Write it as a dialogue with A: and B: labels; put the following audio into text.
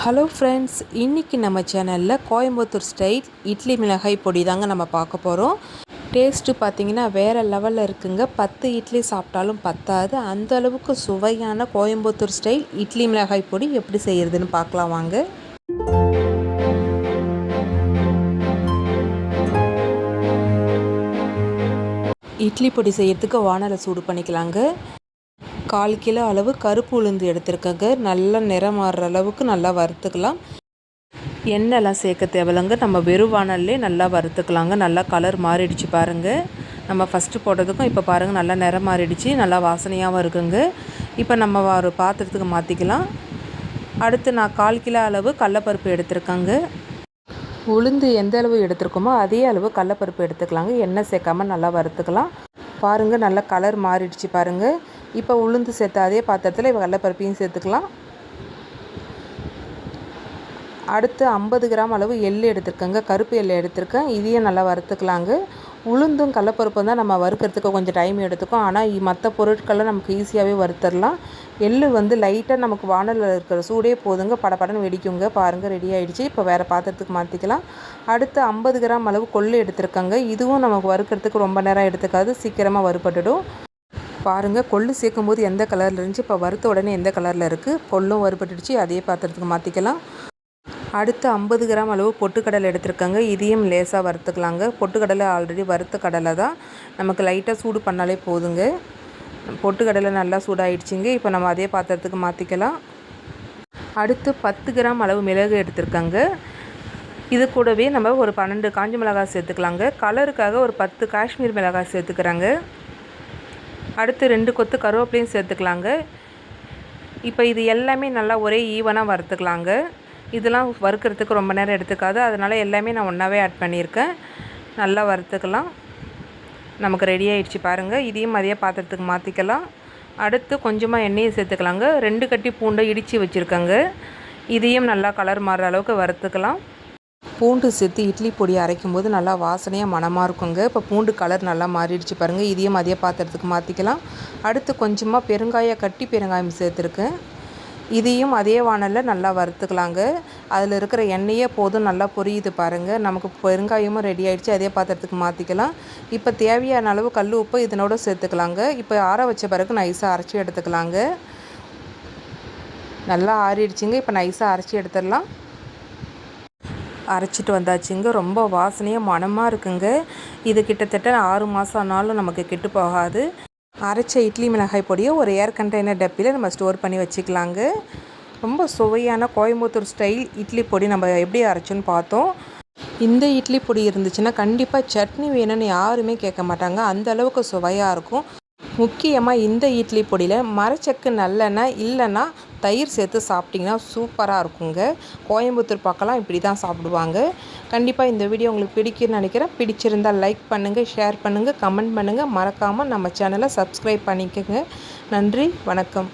A: Hello friends இன்றைக்கி நம்ம சேனலில் கோயம்புத்தூர் ஸ்டைல் இட்லி மிளகாய் பொடி தாங்க நம்ம பார்க்க போகிறோம் டேஸ்ட்டு பார்த்திங்கன்னா வேறு லெவலில் இருக்குங்க. பத்து இட்லி சாப்பிட்டாலும் பத்தாது. அந்த அளவுக்கு சுவையான கோயம்புத்தூர் ஸ்டைல் இட்லி மிளகாய் பொடி எப்படி செய்கிறதுன்னு பார்க்கலாம் வாங்க. இட்லி பொடி செய்கிறதுக்கு வானலை சூடு பண்ணிக்கலாங்க. கால் கிலோ அளவு கருப்பு உளுந்து எடுத்துருக்கங்க. நல்லா நிறம் மாறுற அளவுக்கு நல்லா வறுத்துக்கலாம். எண்ணெய்லாம் சேர்க்க தேவையில்லைங்க. நம்ம வெறும் வானல்லே நல்லா வறுத்துக்கலாங்க. நல்லா கலர் மாறிடுச்சு பாருங்கள் நம்ம ஃபஸ்ட்டு போட்டதுக்கும் இப்போ பாருங்கள் நல்லா நிறம் மாறிடுச்சு. நல்லா வாசனையாகவும் இருக்குங்க. இப்போ நம்ம ஒரு பாத்திரத்துக்கு மாற்றிக்கலாம் அடுத்து நான் கால் கிலோ அளவு கடலப்பருப்பு எடுத்துருக்கேங்க. உளுந்து எந்த அளவு எடுத்துருக்கோமோ அதே அளவு கடலப்பருப்பு எடுத்துக்கலாங்க. எண்ணெய் சேர்க்காமல் நல்லா வறுத்துக்கலாம். பாருங்கள் நல்லா கலர் மாறிடுச்சு பாருங்கள் இப்போ உளுந்து சேர்த்த அதே பாத்திரத்தில் இப்போ கடலப்பருப்பையும் சேர்த்துக்கலாம். அடுத்து ஐம்பது கிராம் அளவு எள் எடுத்துருக்கேங்க. கருப்பு எள் எடுத்திருக்கேன். இதையும் நல்லா வறுத்துக்கலாங்க. உளுந்தும் கடலப்பருப்பும் தான் நம்ம வறுக்கிறதுக்கு கொஞ்சம் டைம் எடுத்துக்கும். ஆனால் மற்ற பொருட்கள்லாம் நமக்கு ஈஸியாகவே வறுத்துடலாம் எள் வந்து லைட்டாக நமக்கு வானலில் இருக்கிற சூடே போதுங்க. படப்படன்னு வெடிக்குங்க. பாருங்கள் ரெடி ஆகிடுச்சு இப்போ வேறு பாத்திரத்துக்கு மாற்றிக்கலாம் அடுத்து ஐம்பது கிராம் அளவு கொள்ளு எடுத்துருக்கேங்க. இதுவும் நமக்கு வறுக்கிறதுக்கு ரொம்ப நேரம் எடுத்துக்காது. சீக்கிரமாக வறுபட்டுடும். பாருங்கள் கொள்ளு சேர்க்கும் போது எந்த கலரில் இருந்துச்சு? இப்போ வறுத்த உடனே எந்த கலரில் இருக்குது கொள்ளும் வறுபட்டுடுச்சு. அதே பாத்திரத்துக்கு மாற்றிக்கலாம் அடுத்து ஐம்பது கிராம் அளவு பொட்டுக்கடலை எடுத்திருக்காங்க. இதையும் லேசாக வறுத்துக்கலாங்க. பொட்டுக்கடலை ஆல்ரெடி வறுத்த கடலை தான். நமக்கு லைட்டாக சூடு பண்ணாலே போதுங்க. பொட்டுக்கடலை நல்லா சூடாயிடுச்சுங்க. இப்போ நம்ம அதே பாத்திரத்துக்கு மாற்றிக்கலாம் அடுத்து பத்து கிராம் அளவு மிளகு எடுத்திருக்காங்க. இது கூடவே நம்ம ஒரு பன்னெண்டு காஞ்சி மிளகாய் சேர்த்துக்கலாங்க. கலருக்காக ஒரு பத்து காஷ்மீர் மிளகாய் சேர்த்துக்கிறாங்க. அடுத்து ரெண்டு கொத்து கருவேப்பிலையும் சேர்த்துக்கலாங்க. இப்போ இது எல்லாமே நல்லா ஒரே ஈவனாக வறுத்துக்கலாங்க. இதெல்லாம் வறுக்கிறதுக்கு ரொம்ப நேரம் எடுத்துக்காது. அதனால் எல்லாமே நான் ஒன்றாவே ஆட் பண்ணியிருக்கேன். நல்லா வறுத்துக்கலாம். நமக்கு ரெடி ஆகிடுச்சு பாருங்கள் இதையும் அதே பாத்திரத்துக்கு மாற்றிக்கலாம் அடுத்து கொஞ்சமாக எண்ணெயை சேர்த்துக்கலாங்க. ரெண்டு கட்டி பூண்டை இடித்து வச்சுருக்கேங்க. இதையும் நல்லா கலர் மாறுற அளவுக்கு வறுத்துக்கலாம். பூண்டு சேர்த்து இட்லி பொடி அரைக்கும் போது நல்லா வாசனையாக மனமாக இருக்குங்க. இப்போ பூண்டு கலர் நல்லா மாறிடுச்சு பாருங்கள் இதையும் அதே பாத்திரத்துக்கு மாற்றிக்கலாம் அடுத்து கொஞ்சமாக பெருங்காய கட்டி பெருங்காயம் சேர்த்துருக்கேன். இதையும் அதே வானலில் நல்லா வறுத்துக்கலாங்க. அதில் இருக்கிற எண்ணெயே போதும் நல்லா பொரியுது பாருங்கள் நமக்கு பெருங்காயமும் ரெடி ஆகிடுச்சு அதே பாத்திரத்துக்கு மாற்றிக்கலாம் இப்போ தேவையான அளவு கல் உப்பு இதனோட சேர்த்துக்கலாங்க. இப்போ ஆற வச்ச பிறகு நைஸாக அரைச்சி எடுத்துக்கலாங்க. நல்லா ஆறிடுச்சுங்க. இப்போ நைஸாக அரைச்சி எடுத்துடலாம். அரைச்சிட்டு வந்தாச்சுங்க. ரொம்ப வாசனையாக மனமாக இருக்குங்க. இது கிட்டத்தட்ட ஆறு மாதம் ஆனாலும் நமக்கு கெட்டு போகாது. அரைச்ச இட்லி மிளகாய் பொடியை ஒரு ஏர் கண்டெய்னர் டப்பியில் நம்ம ஸ்டோர் பண்ணி வச்சுக்கலாங்க. ரொம்ப சுவையான கோயம்புத்தூர் ஸ்டைல் இட்லி பொடி நம்ம எப்படி அரைச்சோன்னு பார்த்தோம். இந்த இட்லி பொடி இருந்துச்சுன்னா கண்டிப்பாக சட்னி வேணும்னு யாருமே கேட்க மாட்டாங்க. அந்த அளவுக்கு சுவையாக இருக்கும். முக்கியமாக இந்த இட்லி பொடியில் மரச்சக்கு நல்லெண்ணெய் இல்லைன்னா தயிர் சேர்த்து சாப்பிட்டிங்கன்னா சூப்பராக இருக்குங்க. கோயம்புத்தூர் பக்கம்லாம் இப்படி தான் சாப்பிடுவாங்க. கண்டிப்பாக இந்த வீடியோ உங்களுக்கு பிடிக்குன்னு நினைக்கிறேன். பிடிச்சிருந்தால் லைக் பண்ணுங்கள் ஷேர் பண்ணுங்கள் கமெண்ட் பண்ணுங்கள் மறக்காமல் நம்ம சேனலை சப்ஸ்கிரைப் பண்ணிக்கோங்க. நன்றி வணக்கம்.